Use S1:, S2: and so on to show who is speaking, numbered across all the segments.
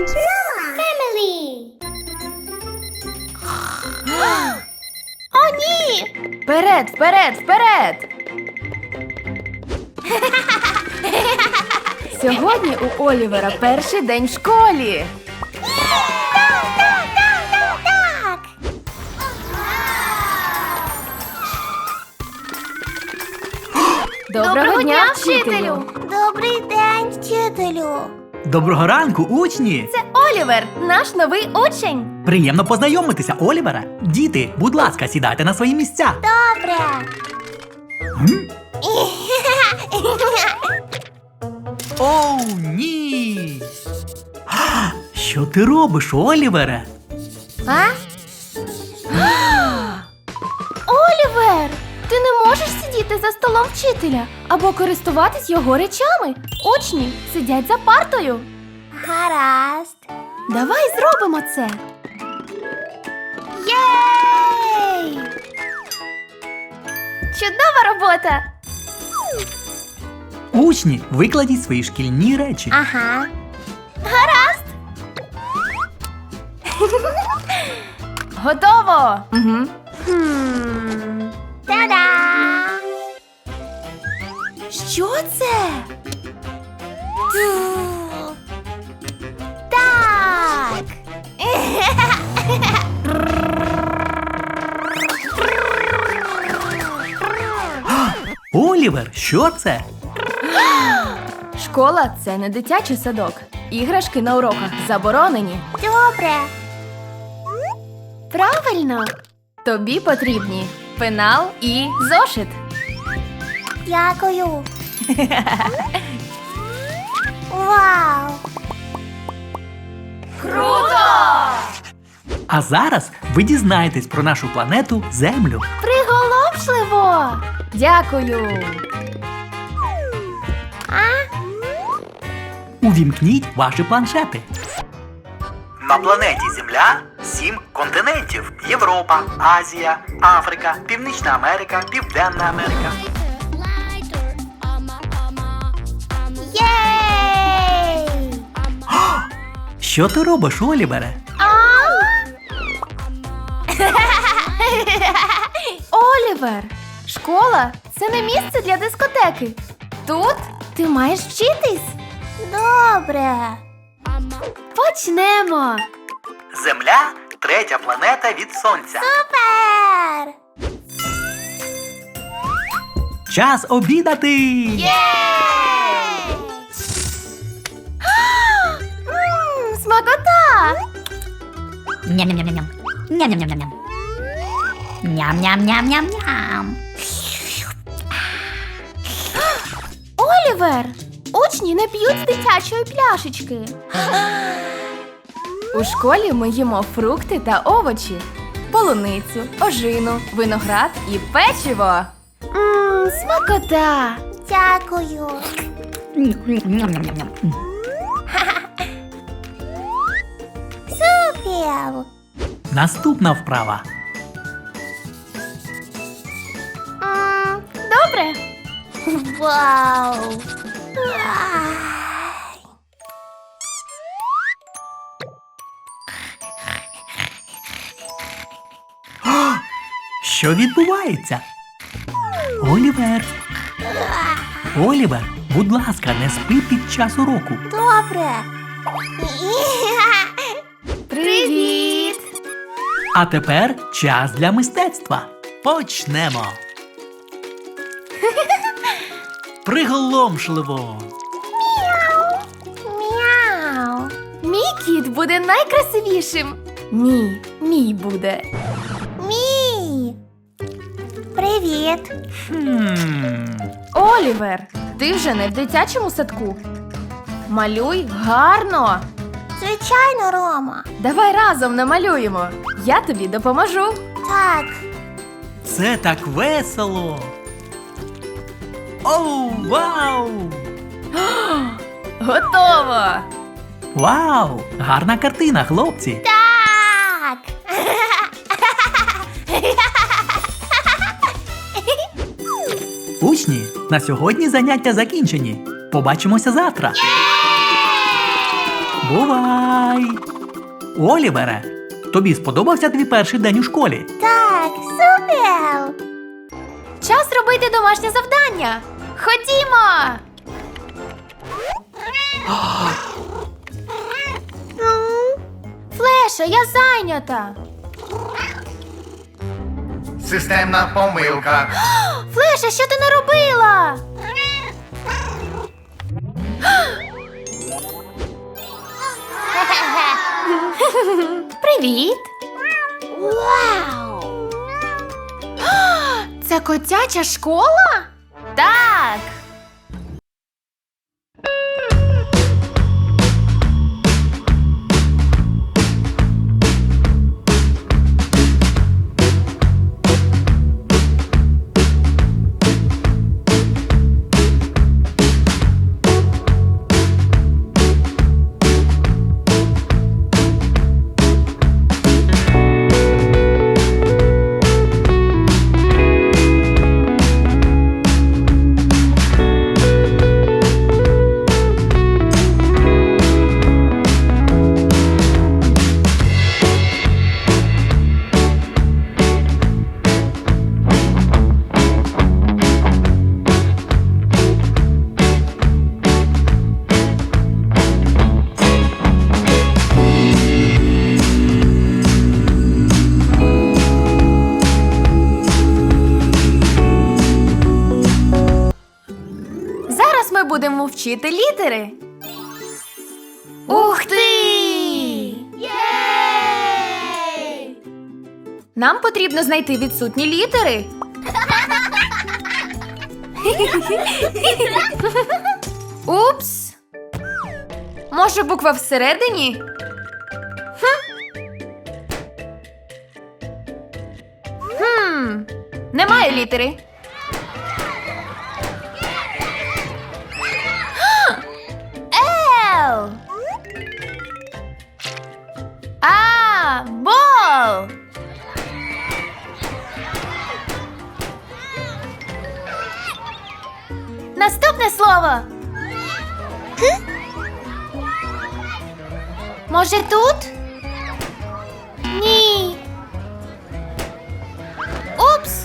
S1: and family.
S2: О, ні! Вперед, вперед, вперед! Сьогодні у Олівера перший день в школі.
S1: Так, так, так, так, так.
S2: Доброго, дня, вчителю!
S1: Добрий день, вчителю.
S3: Доброго ранку, учні!
S2: Це Олівер, наш новий учень.
S3: Приємно познайомитися, Олівера. Діти, будь ласка, сідайте на свої місця.
S1: Добре.
S3: М? Оу, ні. Що ти робиш, Олівере?
S2: А? Вчителя або користуватись його речами. Учні сидять за партою.
S1: Гаразд.
S2: Давай зробимо це.
S1: Єй!
S2: Чудова робота!
S3: Учні, викладіть свої шкільні речі.
S1: Ага.
S2: Гаразд! Готово! Угу.
S1: Хм.
S2: Що це?
S1: Так.
S3: Олівер, що це?
S2: Школа це не дитячий садок. Іграшки на уроках заборонені.
S1: Добре.
S2: Правильно. Тобі потрібні пенал і зошит.
S1: Дякую. Вау!
S2: Круто!
S3: А зараз ви дізнаєтесь про нашу планету Землю.
S2: Приголомшливо! Дякую.
S3: Увімкніть ваші планшети. На планеті Земля сім континентів: Європа, Азія, Африка, Північна Америка, Південна Америка. Що ти робиш, Олівере?
S2: Олівер, школа це не місце для дискотеки. Тут ти маєш вчитись.
S1: Добре.
S2: Почнемо.
S3: Земля третя планета від сонця.
S1: Супер!
S3: Час обідати!
S2: М,
S4: Ням-ням-ням-ням. Ням-ням-ням-ням. Ням-ням-ням-ням-ням.
S2: Олівер! Учні не п'ють з дитячої пляшечки. У школі ми їмо фрукти та овочі, полуницю, ожину, виноград і печиво. Смакота!
S1: Дякую.
S4: Ням-ням-ням-ням.
S1: Супер!
S3: Наступна вправа.
S2: М, Добре.
S1: Вау!
S3: Що відбувається? Олівер. Олівер, будь ласка, не спи під час уроку.
S1: Добре.
S2: Привіт!
S3: А тепер час для мистецтва. Почнемо. Приголомшливо.
S1: Мяу.
S2: Мій кіт буде найкрасивішим. Ні, мій буде.
S1: Мій. Привіт.
S3: Хм.
S2: Олівер, ти вже не в дитячому садку. Малюй гарно.
S1: Звичайно, Рома.
S2: Давай разом намалюємо. Я тобі допоможу.
S1: Так.
S3: Це так весело. Оу, вау!
S2: Готово!
S3: Вау! Гарна картина, хлопці.
S1: Так.
S3: Учні, на сьогодні заняття закінчені. Побачимося завтра. Бувай! Олівере, тобі сподобався твій перший день у школі?
S1: Так, супер!
S2: Час робити домашнє завдання. Ходімо! Флеша, я зайнята.
S5: Системна помилка.
S2: Флеша, що ти наробила? Привіт!
S1: Вау!
S2: Це котяча школа? Так. Будемо вчити літери. Ух ти! Нам потрібно знайти відсутні літери. Упс. Може, буква всередині? Хм. Хм. Немає літери. Бол. Наступне слово. Може тут? Ні. Упс.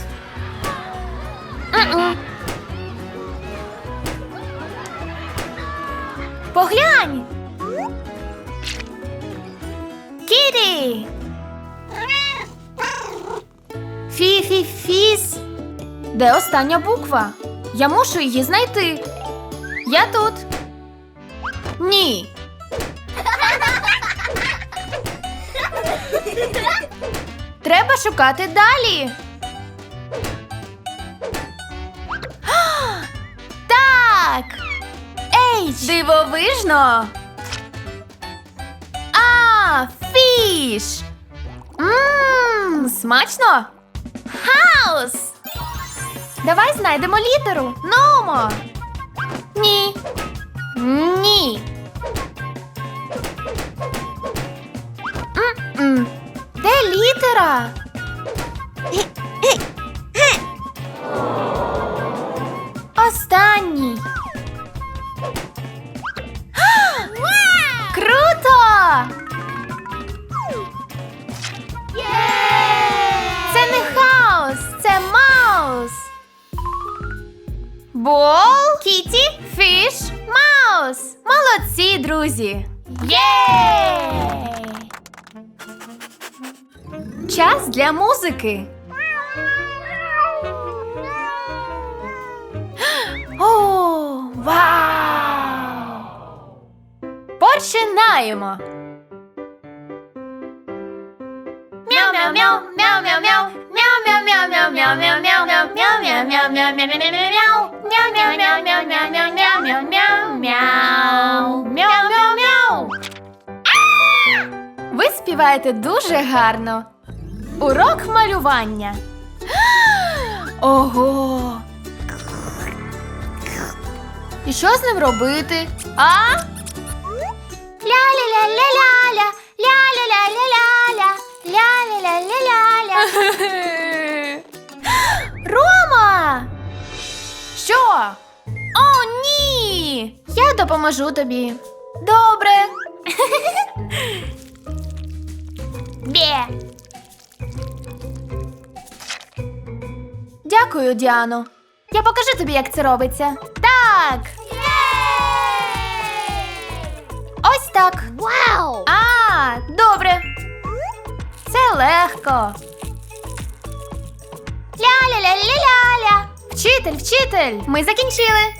S2: М-м. Поглянь. Кіті. Фі-фі-фіс. Де остання буква? Я мушу її знайти. Я тут. Ні. Треба шукати далі. Так. Ейч. Дивовижно. А, фіш. Ммм, смачно. Хаус. Давай знайдемо літеру. Номо. Ні. Ні. М-м. Де літера? Бол, кіті, фіш, маус. Молодці, друзі. Єй! Час для музики. О, вау! Починаємо. Мяу-мяу-мяу, мяу-мяу-мяу, мяу-мяу-мяу-мяу-мяу-мяу-мяу, мяу-мяу-мяу-мяу-мяу-мяу-мяу, мяу-мяу-мяу-мяу-мяу-мяу, мяу-мяу-мяу. Ви співаєте дуже гарно. Урок малювання. Ого. І що з ним робити? А?
S1: Ля-ля-ля-ля-ля-ля, ля-ля-ля-ля-ля-ля, ля-ля-ля-ля-ля-ля.
S2: О, ні! Я допоможу тобі. Добре. Бє. Дякую, Діано. Я покажу тобі, як це робиться. Так. Ось так.
S1: Вау!
S2: А, добре. Це легко.
S1: Ля-ля-ля-ля-ля-ля.
S2: Вчитель, вчитель, ми закінчили.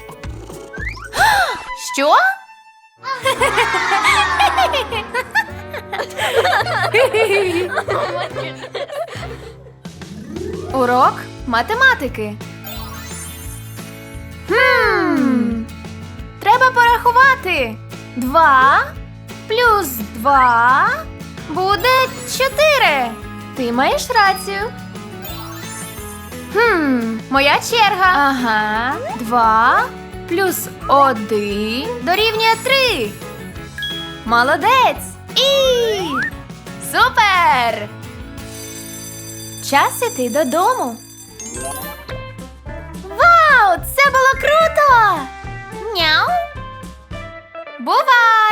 S2: Що? Урок математики. Хм. Треба порахувати. Два плюс два буде чотири. Ти маєш рацію. Хм, моя черга. Ага. Два плюс один дорівнює три. Молодець! І супер! Час іти додому. Вау! Це було круто!
S1: Няу.
S2: Бувай!